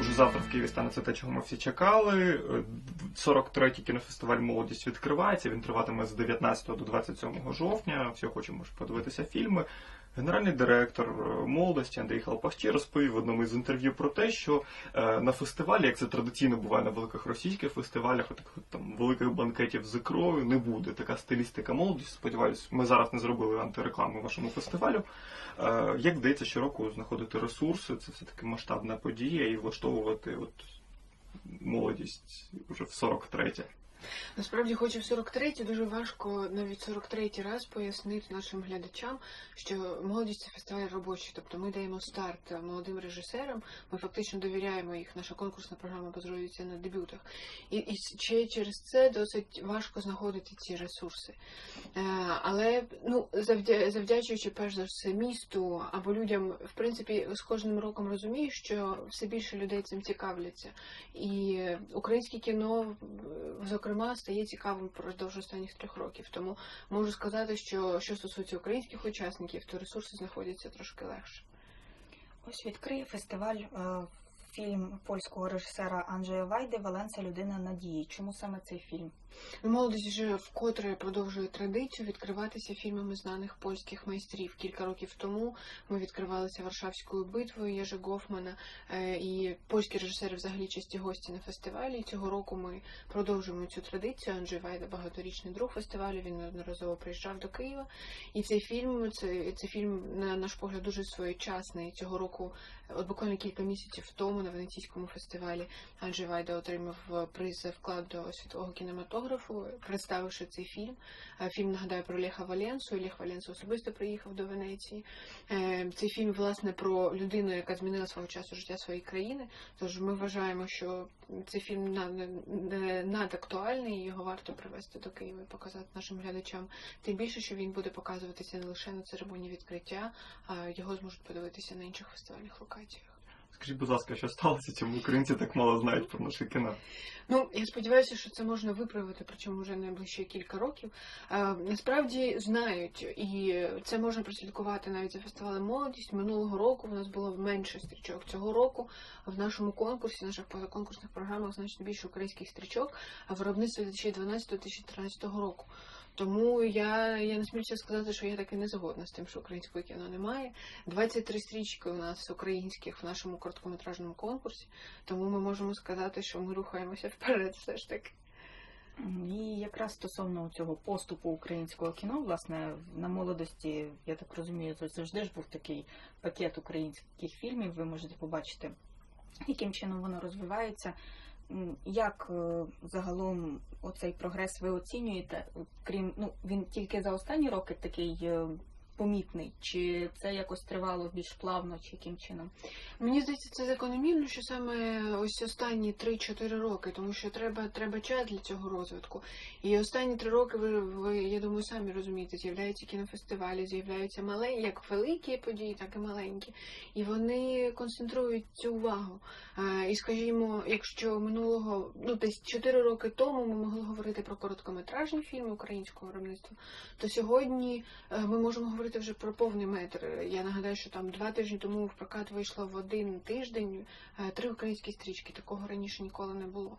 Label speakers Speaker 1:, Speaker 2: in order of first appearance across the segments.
Speaker 1: Уже завтра в Києві станеться те, чого ми всі чекали. Е, 43-й кінофестиваль Молодість відкривається. Він триватиме з 19 до 27 жовтня. Всі хочемо подивитися фільми. Генеральний директор е, молодості Андрій Халпахчі розповів в одному із інтерв'ю про те, що е, на фестивалі, як це традиційно буває на великих російських фестивалях, отаких от там великих банкетів з ікрою, не буде така стилістика молодості. Сподіваюсь, ми зараз не зробили антирекламу вашому фестивалю. Е, як вдається щороку знаходити ресурси, це все таки масштабна подія і влаштовувати от молодість вже в 43-тє.
Speaker 2: Насправді, хоч і в 43-й, дуже важко навіть 43-й раз пояснити нашим глядачам, що молодість це фестиваль робочий. Тобто ми даємо старт молодим режисерам, ми фактично довіряємо їх. Наша конкурсна програма базується на дебютах. І, і ще через це досить важко знаходити ці ресурси. Е, але ну, завдя, завдячуючи перш за все місту або людям, в принципі, з кожним роком розумію, що все більше людей цим цікавляться. І українське кіно, зокрема, стає цікавим впродовж останніх трьох років. Тому можу сказати, що що стосується українських учасників, то ресурси знаходяться трошки легше.
Speaker 3: Ось відкриє фестиваль е, фільм польського режисера Анджея Вайди Валенса Людина надії. Чому саме цей фільм?
Speaker 2: Молодість вже вкотре продовжує традицію відкриватися фільмами знаних польських майстрів. Кілька років тому ми відкривалися Варшавською битвою Єжи Гофмана е, і польські режисери взагалі часті гості на фестивалі. Цього року ми продовжуємо цю традицію. Анджей Вайда багаторічний друг фестивалю. Він неодноразово приїжджав до Києва. І цей фільм це, це фільм, на наш погляд, дуже своєчасний. Цього року, от буквально кілька місяців тому на Венеційському фестивалі Анджей Вайда отримав приз за вклад до світового кінематографу представивши цей фільм. Фільм нагадаю про Леха Валенсу. Лех Валенсу особисто приїхав до Венеції. Цей фільм, власне, про людину, яка змінила свого часу життя своєї країни. Тож ми вважаємо, що цей фільм надактуальний, і його варто привезти до Києва і показати нашим глядачам. Тим більше, що він буде показуватися не лише на церемонії відкриття, а його зможуть подивитися на інших фестивальних локаціях.
Speaker 1: Скажіть, будь ласка, що сталося, чому українці так мало знають про наше кіно?
Speaker 2: Ну, я сподіваюся, що це можна виправити, причому вже найближчі кілька років. Е, насправді знають, і це можна прослідкувати навіть за фестивалем молодість. Минулого року в нас було менше стрічок. Цього року в нашому конкурсі, в наших позаконкурсних програмах значно більше українських стрічок, а виробництво 2012-2013 року. Тому я я не сміюся сказати, що я таки не згодна з тим, що українського кіно немає. 23 стрічки у нас українських в нашому короткометражному конкурсі, тому ми можемо сказати, що ми рухаємося вперед все ж таки.
Speaker 3: І якраз стосовно цього поступу українського кіно, власне, на молодості, я так розумію, завжди ж був такий пакет українських фільмів. Ви можете побачити, яким чином воно розвивається. Як загалом оцей прогрес ви оцінюєте? Крім ну він тільки за останні роки такий помітний, чи це якось тривало більш плавно, чи яким чином?
Speaker 2: Мені здається, це закономірно, що саме ось останні 3-4 роки, тому що треба треба час для цього розвитку. І останні три роки ви, ви я думаю, самі розумієте, з'являються кінофестивалі, з'являються маленькі, як великі події, так і маленькі. І вони концентрують цю увагу. І скажімо, якщо минулого, ну десь 4 роки тому ми могли говорити про короткометражні фільми українського виробництва, то сьогодні ми можемо говорити вже про повний метр. Я нагадаю, що там два тижні тому в прокат вийшло в один тиждень три українські стрічки. Такого раніше ніколи не було.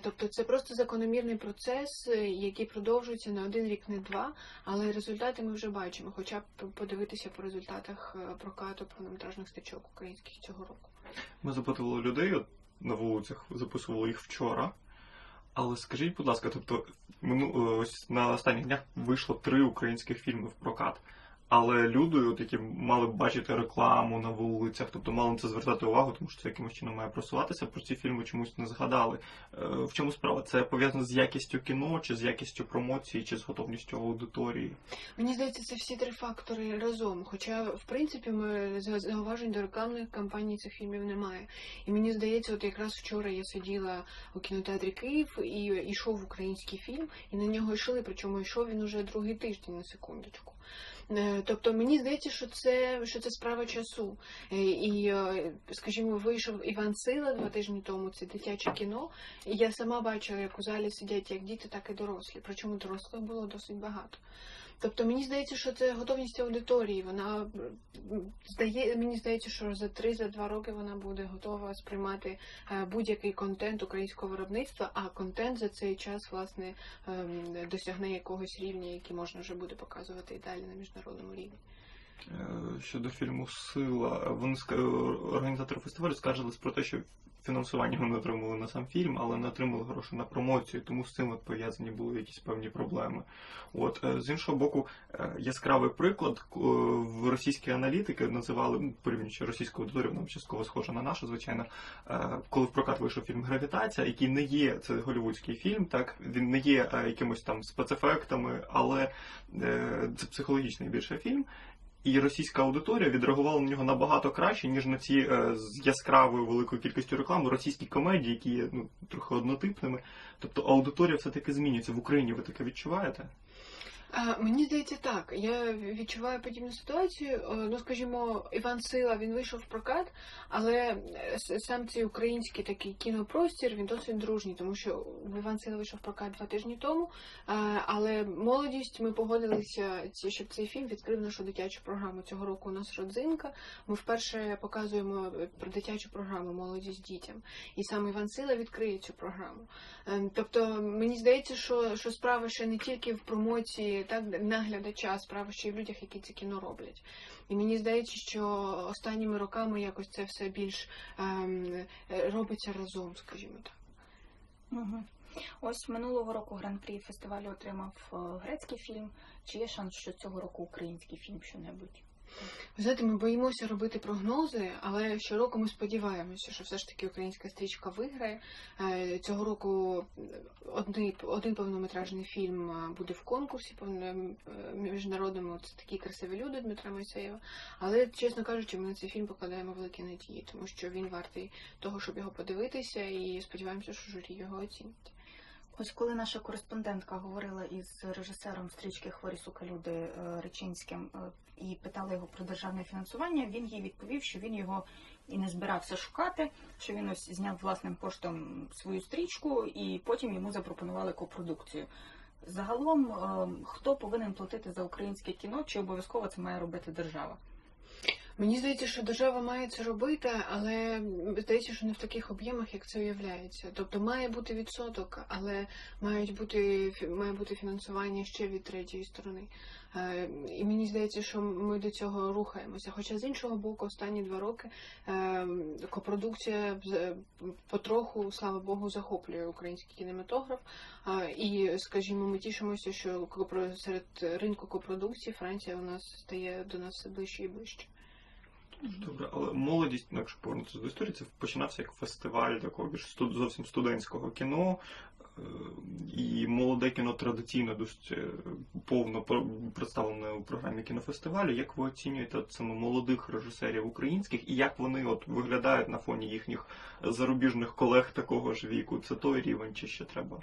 Speaker 2: Тобто це просто закономірний процес, який продовжується не один рік, не два, але результати ми вже бачимо, хоча б подивитися по результатах прокату повнометражних стрічок українських цього року.
Speaker 1: Ми запитували людей на вулицях, записували їх вчора. Але скажіть, будь ласка, тобто ось на останніх днях вийшло три українських фільми в прокат. Але люди, от які мали б бачити рекламу на вулицях, тобто мали на це звертати увагу, тому що це якимось чином має просуватися, про ці фільми чомусь не згадали. В чому справа? Це пов'язано з якістю кіно, чи з якістю промоції, чи з готовністю аудиторії?
Speaker 2: Мені здається, це всі три фактори разом. Хоча, в принципі, ми зауважень до рекламних кампаній цих фільмів немає. І мені здається, от якраз вчора я сиділа у кінотеатрі Київ і йшов український фільм, і на нього йшли, причому йшов він уже другий тиждень на секундочку. Тобто мені здається, що це що це справа часу. І, скажімо, вийшов Іван Сила два тижні тому, це дитяче кіно. І я сама бачила, як у залі сидять як діти, так і дорослі. Причому дорослих було досить багато. Тобто мені здається, що це готовність аудиторії. Вона здає, мені здається, що за 3-2 роки вона буде готова сприймати е, будь-який контент українського виробництва, а контент за цей час власне ем, досягне якогось рівня, який можна вже буде показувати і далі на міжнародному рівні.
Speaker 1: Е, Щодо фільму Сила, вони ска- організатори фестивалю скаржились про те, що фінансування вони отримали на сам фільм, але не отримали гроші на промоцію, тому з цим от пов'язані були якісь певні проблеми. От е, з іншого боку, е, яскравий приклад в російській аналітики називали ну, порівнюючи російську аудиторію, вона частково схожа на нашу, звичайно. е, Коли в прокат вийшов фільм Гравітація, який не є це голівудський фільм, так він не є е, якимось там спецефектами, але е, це психологічний більше фільм. І російська аудиторія відреагувала на нього набагато краще, ніж на ці е, з яскравою великою кількістю реклами російські комедії, які є ну, трохи однотипними. Тобто аудиторія все-таки змінюється. В Україні ви таке відчуваєте?
Speaker 2: Мені здається, так. Я відчуваю подібну ситуацію. Е, Ну, скажімо, Іван Сила він вийшов в прокат, але е, сам цей український такий кінопростір він досить дружній, тому що Іван Сила вийшов в прокат два тижні тому. е, Але молодість ми погодилися, щоб цей фільм відкрив нашу дитячу програму. Цього року у нас родзинка. Ми вперше показуємо про дитячу програму Молодість дітям. І саме Іван Сила відкриє цю програму. Е, Тобто мені здається, що, що справа ще не тільки в промоції так наглядача, справа ще й в людях, які це кіно роблять. І мені здається, що останніми роками якось це все більш ем, робиться разом, скажімо так.
Speaker 3: Угу. Ось минулого року гран-прі фестивалю отримав е, грецький фільм. Чи є шанс, що цього року український фільм що-небудь?
Speaker 2: Знаєте, ми боїмося робити прогнози, але щороку ми сподіваємося, що все ж таки українська стрічка виграє. Е, Цього року один, один повнометражний фільм е, буде в конкурсі е, міжнародному. Це такі красиві люди Дмитра Мойсеєва. Але, чесно кажучи, ми на цей фільм покладаємо великі надії, тому що він вартий того, щоб його подивитися, і сподіваємося, що журі його оцінить.
Speaker 3: Ось коли наша кореспондентка говорила із режисером стрічки Хворі сука люди е, Речинським е, і питала його про державне фінансування, він їй відповів, що він його і не збирався шукати, що він ось зняв власним коштом свою стрічку, і потім йому запропонували копродукцію. Загалом, е, хто повинен платити за українське кіно, чи обов'язково це має робити держава?
Speaker 2: Мені здається, що держава має це робити, але здається, що не в таких об'ємах, як це уявляється. Тобто має бути відсоток, але мають бути має бути фінансування ще від третьої сторони. Е, І мені здається, що ми до цього рухаємося. Хоча з іншого боку, останні два роки е, копродукція потроху, слава Богу, захоплює український кінематограф. Е, І, скажімо, ми тішимося, що серед ринку копродукції Франція у нас стає до нас все ближче і ближче.
Speaker 1: Добре, але молодість, ну, якщо повернутися до історії, це починався як фестиваль такого зовсім студентського кіно. Е, І молоде кіно традиційно досить е, повно представлене у програмі кінофестивалю. Як ви оцінюєте от саме молодих режисерів українських і як вони от виглядають на фоні їхніх зарубіжних колег такого ж віку? Це той рівень, чи ще треба?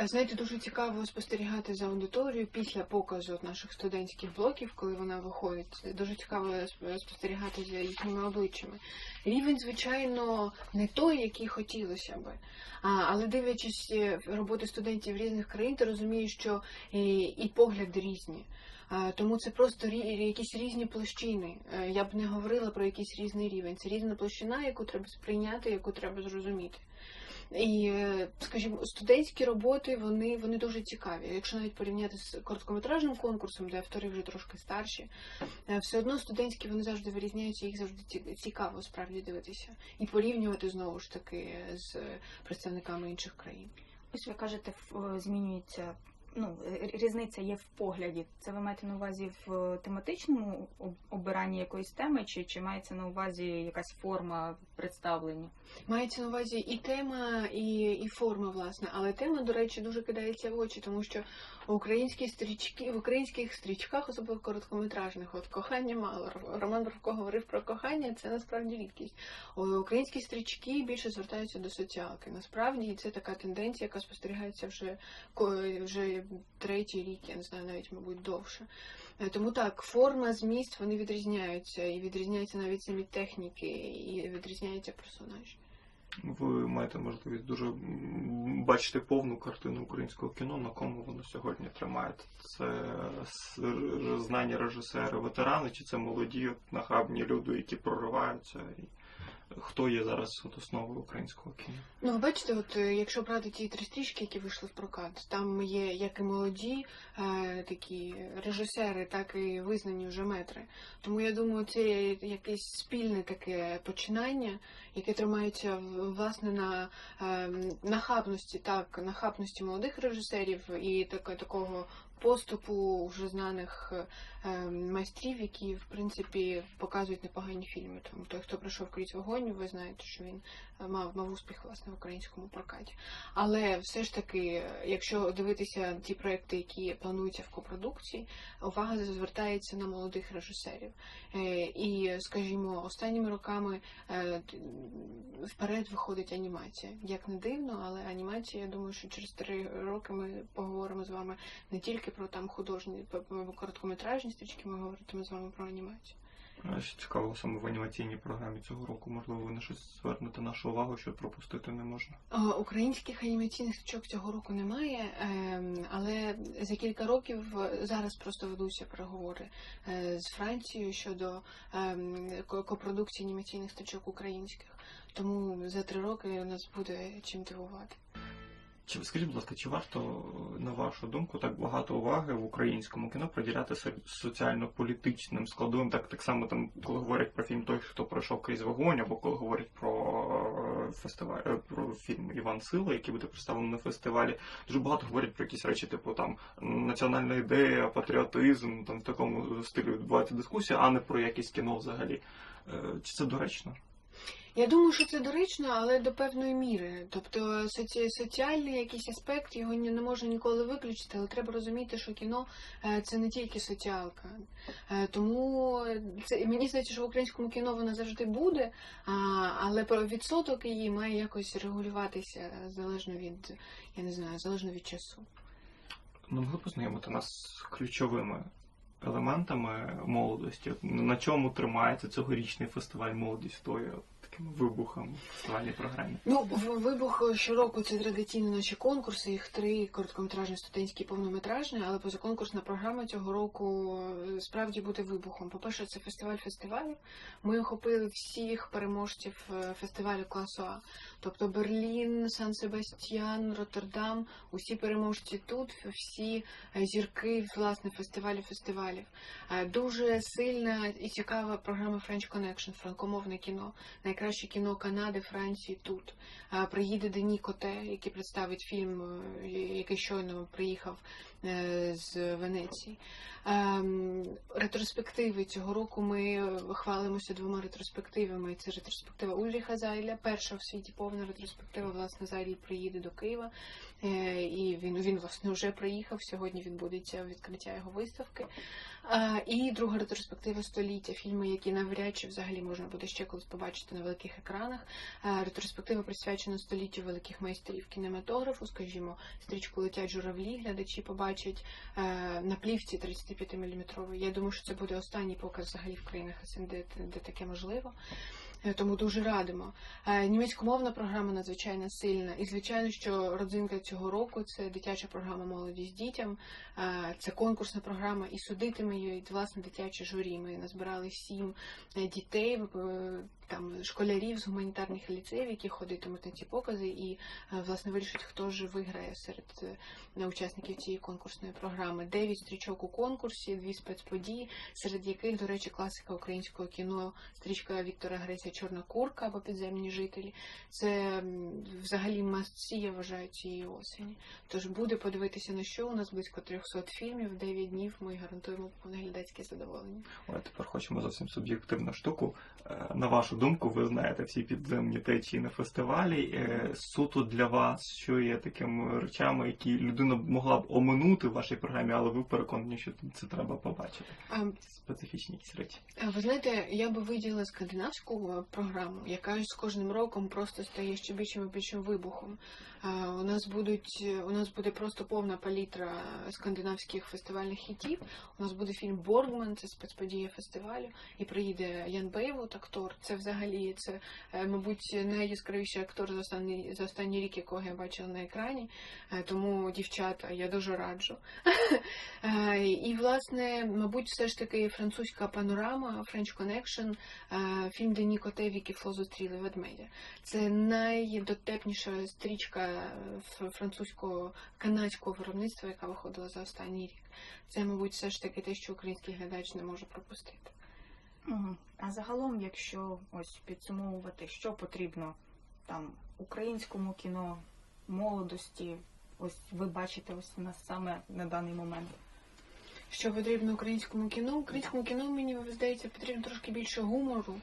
Speaker 2: Е, Знаєте, дуже цікаво спостерігати за аудиторією після показу наших студентських блоків, коли вона виходить. Дуже цікаво сп- спостерігати за їхніми обличчями. Рівень, звичайно, не той, який хотілося би. Але дивлячись роботи студентів різних країн, ти розумієш, що і, погляди різні. Тому це просто якісь різні площини. Е, Я б не говорила про якийсь різний рівень. Це різна площина, яку треба сприйняти, яку треба зрозуміти. І, е, скажімо, студентські роботи вони, вони дуже цікаві. Якщо навіть порівняти з короткометражним конкурсом, де автори вже трошки старші, е, все одно студентські вони завжди вирізняються, їх завжди цікаво справді дивитися і порівнювати знову ж таки з представниками інших країн.
Speaker 3: Ось ви кажете, е, змінюється. Ну, е, різниця є в погляді. Це ви маєте на увазі в е, тематичному обиранні якоїсь теми, чи, чи мається на увазі якась форма представлення?
Speaker 2: Мається на увазі і тема, і, і форма, власне. Але тема, до речі, дуже кидається в очі, тому що українські стрічки в українських стрічках, особливо короткометражних, от кохання мало. Роман Бровко говорив про кохання, це насправді рідкість. Українські стрічки більше звертаються до соціалки. Насправді це така тенденція, яка спостерігається вже ко- третій рік, я не знаю, навіть мабуть довше. Е, Тому так, форма, зміст вони відрізняються, і відрізняються навіть самі техніки, і відрізняються персонажі.
Speaker 1: ви маєте можливість дуже бачити повну картину українського кіно, на кому воно сьогодні тримає. Це знання режисери, ветерани, чи це молоді, нахабні люди, які прориваються. Хто є зараз от основою українського кіно?
Speaker 2: Ну, ви бачите, от е, якщо брати ті три стрічки, які вийшли в прокат, там є як і молоді е, такі режисери, так і визнані вже метри. Тому я думаю, це якесь спільне таке починання, яке тримається власне на е, нахабності, так, нахабності молодих режисерів і так, такого поступу вже знаних е, майстрів, які в принципі показують непогані фільми. Тому той, хто прийшов крізь вогонь, ви знаєте, що він е, мав, мав успіх власне в українському прокаті. Але все ж таки, е, якщо дивитися ті проекти, які плануються в копродукції, увага звертається на молодих режисерів. Е, І, скажімо, останніми роками вперед виходить анімація. Як не дивно, але анімація, я думаю, що через три роки ми поговоримо з вами не тільки про там художні короткометражні стрічки, ми говоритимемо з вами про анімацію.
Speaker 1: А Що цікаво, саме в анімаційній програмі цього року, можливо, ви на щось звернете нашу увагу, що пропустити не можна.
Speaker 2: Українських анімаційних стрічок цього року немає, ем, але за кілька років е, зараз просто ведуться переговори е, з Францією щодо ем, ко- копродукції анімаційних стрічок українських. Тому за три роки нас буде чим дивувати.
Speaker 1: Чи скажіть, будь ласка, чи варто, на вашу думку, так багато уваги в українському кіно приділяти соціально-політичним складовим? Так, так само там, коли говорять про фільм Той, хто пройшов крізь вогонь, або коли говорять про е, фестиваль е, про фільм Іван Сила, який буде представлений на фестивалі, дуже багато говорять про якісь речі, типу там національна ідея, патріотизм, там в такому стилі відбувається дискусія, а не про якесь кіно взагалі. Е, Чи це доречно?
Speaker 2: Я думаю, що це доречно, але до певної міри. Тобто соці... соціальний якийсь аспект його не можна ніколи виключити, але треба розуміти, що кіно е, це не тільки соціалка. Е, Тому це мені здається, що в українському кіно вона завжди буде, але відсоток її має якось регулюватися залежно від, я не знаю, залежно від часу.
Speaker 1: Ну, могли познайомити нас з ключовими елементами молодості. На чому тримається цьогорічний фестиваль молодість тою такими вибухами в фестивальній програмі?
Speaker 2: Ну, вибух щороку це традиційні наші конкурси, їх три короткометражні, студентські, повнометражні, але позаконкурсна програма цього року е, справді буде вибухом. По-перше, це фестиваль фестивалів. Ми охопили всіх переможців е, фестивалю класу А. Тобто Берлін, Сан-Себастьян, Роттердам, усі переможці тут, всі е, зірки власне фестивалів фестивалів. Е, Дуже сильна і цікава програма French Connection, франкомовне кіно найкраще кіно Канади, Франції тут. Приїде Дені Коте, який представить фільм, е, який щойно приїхав з Венеції. Ем, Ретроспективи цього року ми хвалимося двома ретроспективами. Це ретроспектива Ульріха Зайля, перша в світі повна ретроспектива. Власне, Зайль приїде до Києва. Е, І він, він власне вже приїхав. Сьогодні відбудеться відкриття його виставки. І друга ретроспектива століття, фільми, які навряд чи взагалі можна буде ще колись побачити на великих екранах. Ретроспектива присвячена століттю великих майстрів кінематографу, скажімо, стрічку летять журавлі, глядачі побачать е, на плівці 35 мм. Я думаю, що це буде останній показ взагалі в країнах СНД, де, таке можливо. Е, Тому дуже радимо. Е, Німецькомовна програма надзвичайно сильна. І звичайно, що родзинка цього року це дитяча програма Молодість дітям. Е, Це конкурсна програма, і судитиме її власне дитяче журі. Ми назбирали сім дітей, там школярів з гуманітарних ліцеїв, які ходитимуть на ці покази, і е, власне вирішить, хто ж виграє серед е, учасників цієї конкурсної програми. Дев'ять стрічок у конкурсі, дві спецподії, серед яких, до речі, класика українського кіно, стрічка Віктора Греця Чорна курка або підземні жителі. Це взагалі мастці, я вважаю, цієї осені. Тож буде подивитися на що у нас близько 300 фільмів, 9 днів. Ми гарантуємо повноглядацьке задоволення.
Speaker 1: Але тепер хочемо зовсім суб'єктивну штуку. Е, На вашу думку, ви знаєте всі підземні течії на фестивалі. Е, Суто для вас, що є такими речами, які людина могла б оминути в вашій програмі, але ви переконані, що це треба побачити.
Speaker 2: А,
Speaker 1: Специфічні якісь речі.
Speaker 2: Ви знаєте, я би виділила скандинавську е, програму, яка з кожним роком просто стає ще більшим і більшим вибухом. У нас будуть у нас буде просто повна палітра скандинавських фестивальних хітів. У нас буде фільм Боргман, це спецподія фестивалю, і приїде Ян Бейвуд, актор. Це взагалі це, е, мабуть, найяскравіший актор за останній за останній рік, якого я бачила на екрані. Е, Тому дівчата, я дуже раджу. Е, І, власне, мабуть, все ж таки французька панорама, French Connection, фільм Дені Котевіки Фло зустріли ведмедя. Це найдотепніша стрічка французького канадського виробництва, яка виходила за останній рік. Це, мабуть, все ж таки те, що український глядач не може пропустити.
Speaker 3: А загалом, якщо ось підсумовувати, що потрібно там українському кіно, молодості, ось ви бачите ось у нас саме на даний момент.
Speaker 2: Що потрібно українському кіно? Українському кіно, мені здається, потрібно трошки більше гумору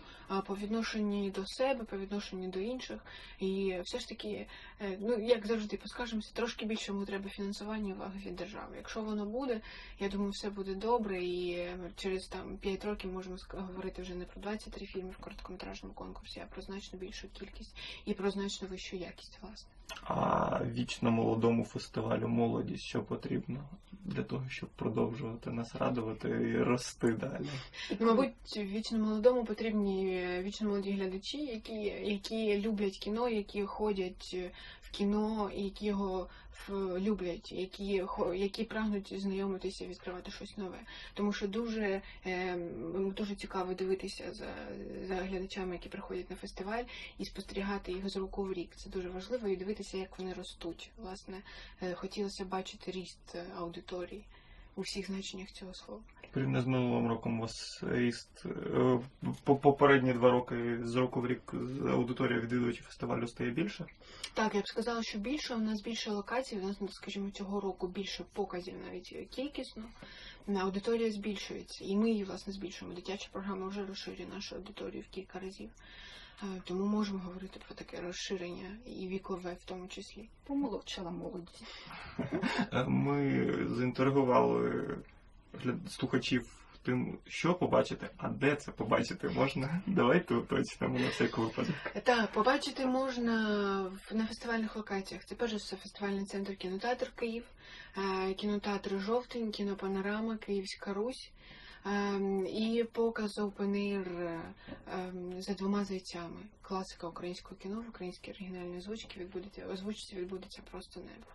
Speaker 2: по відношенню до себе, по відношенню до інших. І все ж таки, е, ну як завжди, поскажемося, трошки більше йому треба фінансування уваги від держави. Якщо воно буде, я думаю, все буде добре, і е, через там 5 років можемо говорити вже не про 23 фільми в короткометражному конкурсі, а про значно більшу кількість і про значно вищу якість, власне.
Speaker 1: А вічно молодому фестивалю молоді, що потрібно для того, щоб продовжувати нас радувати і рости далі.
Speaker 2: Ну, Мабуть, вічно молодому потрібні е, вічно молоді глядачі, які, які люблять кіно, які ходять кіно, які його люблять, які, які прагнуть знайомитися, відкривати щось нове. Тому що дуже, е, дуже цікаво дивитися за, за глядачами, які приходять на фестиваль, і спостерігати їх з року в рік. Це дуже важливо, і дивитися, як вони ростуть. Власне, е, хотілося бачити ріст е, аудиторії у всіх значеннях цього слова.
Speaker 1: Порівняно з минулим роком у вас ріст е, по попередні два роки з року в рік аудиторія відвідувачів фестивалю стає більше.
Speaker 2: Так, я б сказала, що більше у нас більше локацій, у нас, ну, скажімо, цього року більше показів навіть кількісно. На аудиторія збільшується, і ми її власне збільшуємо. Дитяча програма вже розширює нашу аудиторію в кілька разів. Тому можемо говорити про таке розширення і вікове в тому числі.
Speaker 3: Помолодшала молодість.
Speaker 1: Е, Ми заінтригували слухачів тим, що побачити, а де це побачити можна. Давайте уточнимо на всяк випадок.
Speaker 2: Так, побачити можна в- на фестивальних локаціях. Це перш за все фестивальний центр кінотеатр Київ, е, кінотеатр Жовтень, кінопанорама, Київська Русь. Ем, І показ Open ем, за двома зайцями. Класика українського кіно в українській оригінальній озвучці відбудеться озвучці відбудеться просто небо.